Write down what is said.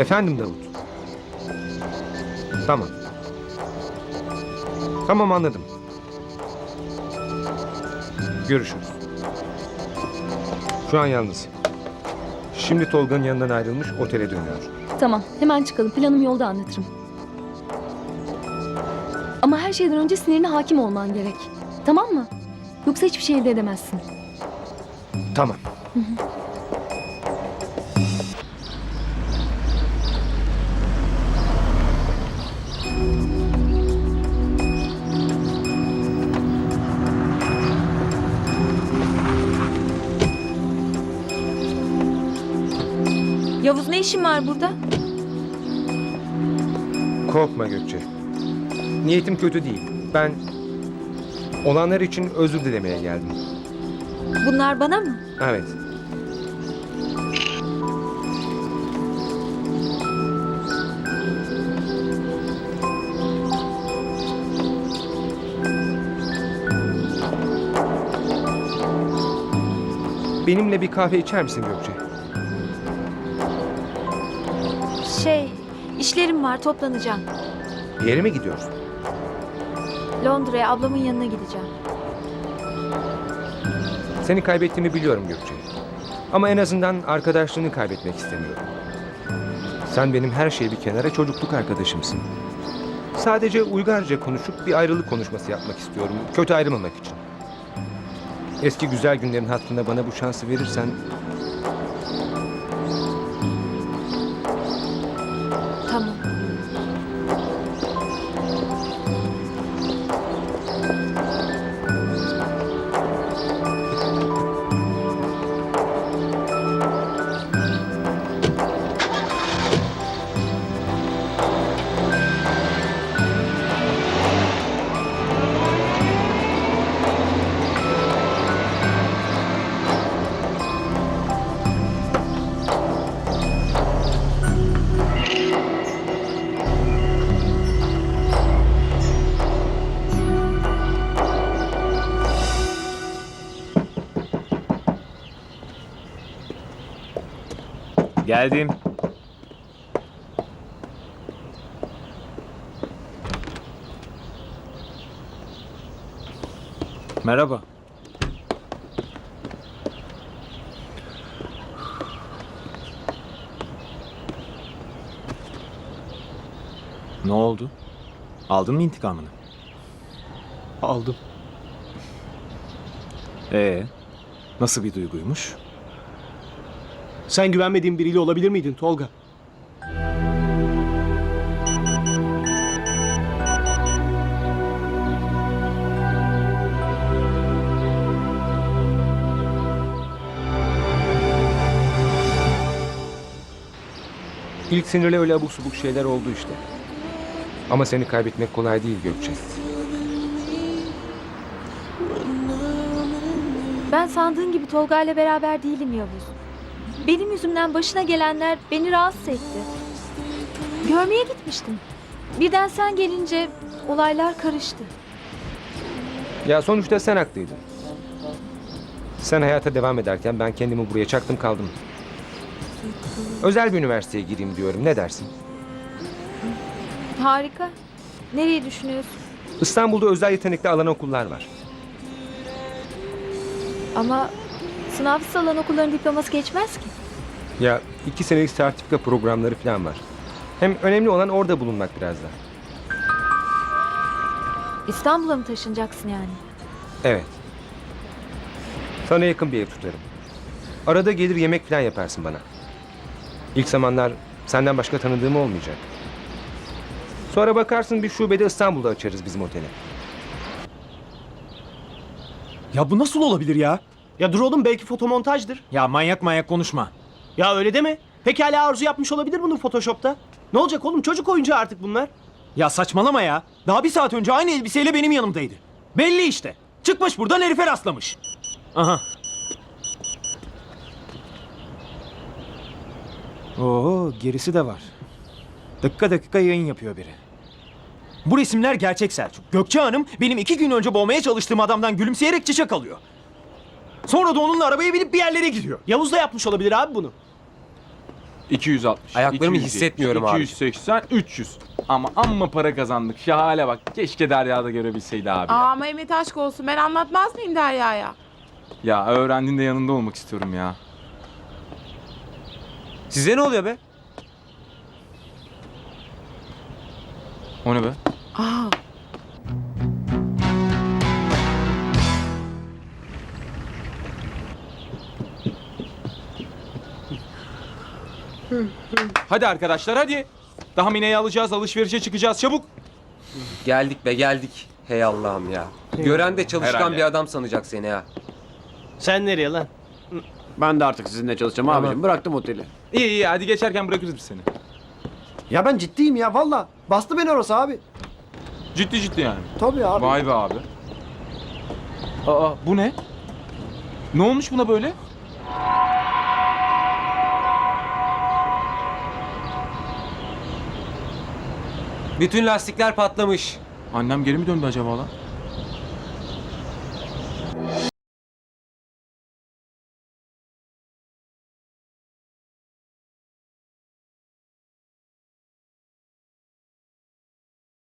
Efendim Davut. Tamam. Tamam anladım. Görüşürüz. Şu an yalnız. Şimdi Tolga'nın yanından ayrılmış otele dönüyor. Tamam, hemen çıkalım. Planım yolda anlatırım. Ama her şeyden önce sinirine hakim olman gerek. Tamam mı? Yoksa hiçbir şey elde edemezsin. Tamam. Yavuz ne işin var burada? Korkma Gökçe. Niyetim kötü değil. Ben olanlar için özür dilemeye geldim. Bunlar bana mı? Evet. Benimle bir kahve içer misin Gökçe? Şey, işlerim var toplanacağım. Bir yere mi gidiyorsun? Londra'ya ablamın yanına gideceğim. Seni kaybettiğimi biliyorum Gökçe. Ama en azından arkadaşlığını kaybetmek istemiyorum. Sen benim her şeyi bir kenara çocukluk arkadaşımsın. Sadece uygarca konuşup bir ayrılık konuşması yapmak istiyorum. Kötü ayrılmamak için. Eski güzel günlerin hatırına bana bu şansı verirsen... Geldim. Merhaba. Ne oldu? Aldın mı intikamını? Aldım. Ee, nasıl bir duyguymuş? Sen güvenmediğin biriyle olabilir miydin Tolga? ilk sinirle öyle abuk subuk şeyler oldu işte. Ama seni kaybetmek kolay değil Gökçe. Ben sandığın gibi Tolga ile beraber değilim Yavuz. Benim yüzümden başına gelenler beni rahatsız etti. Görmeye gitmiştim. Birden sen gelince olaylar karıştı. Ya sonuçta sen haklıydın. Sen hayata devam ederken ben kendimi buraya çaktım kaldım. Özel bir üniversiteye gireyim diyorum. Ne dersin? Harika. Nereye düşünüyorsun? İstanbul'da özel yetenekli alan okullar var. Ama sınavsız alan okulların diploması geçmez ki. Ya iki senelik sertifika programları falan var. Hem önemli olan orada bulunmak biraz da. İstanbul'a mı taşınacaksın yani? Evet. Sana yakın bir ev tutarım. Arada gelir yemek falan yaparsın bana. İlk zamanlar senden başka tanıdığım olmayacak. Sonra bakarsın bir şubede İstanbul'da açarız bizim oteli. Ya bu nasıl olabilir ya? Ya dur oğlum belki fotomontajdır. Ya manyak manyak konuşma. Ya öyle deme. Pekala Arzu yapmış olabilir bunu Photoshop'ta. Ne olacak oğlum çocuk oyuncağı artık bunlar. Ya saçmalama ya. Daha bir saat önce aynı elbiseyle benim yanımdaydı. Belli işte. Çıkmış buradan herife rastlamış. Aha. Oo gerisi de var. Dakika dakika yayın yapıyor biri. Bu resimler gerçek Selçuk. Gökçe Hanım benim iki gün önce boğmaya çalıştığım adamdan gülümseyerek çiçek alıyor. Sonra da onunla arabaya binip bir yerlere gidiyor. Yavuz da yapmış olabilir abi bunu. 260. Ayaklarımı 270, hissetmiyorum abi. 280, 300. Ama amma para kazandık. Şu hale bak. Keşke Derya'da görebilseydi abi. ya. Aa Mehmet aşk olsun ben anlatmaz mıyım Derya'ya? Ya öğrendiğinde yanında olmak istiyorum ya. Size ne oluyor be? O ne be? Aa Hadi arkadaşlar hadi. Daha Mine'yi alacağız, alışverişe çıkacağız çabuk. Geldik be geldik. Hey Allah'ım ya. Gören de çalışkan Herhalde. bir adam sanacak seni ha. Sen nereye lan? Ben de artık sizinle çalışacağım abicim. Bıraktım oteli. İyi iyi hadi geçerken bırakırız biz seni. Ya ben ciddiyim ya valla. Bastı beni orası abi. Ciddi ciddi yani. Tabii abi. Vay be abi. Aa bu ne? Ne olmuş buna böyle? Bütün lastikler patlamış. Annem geri mi döndü acaba lan?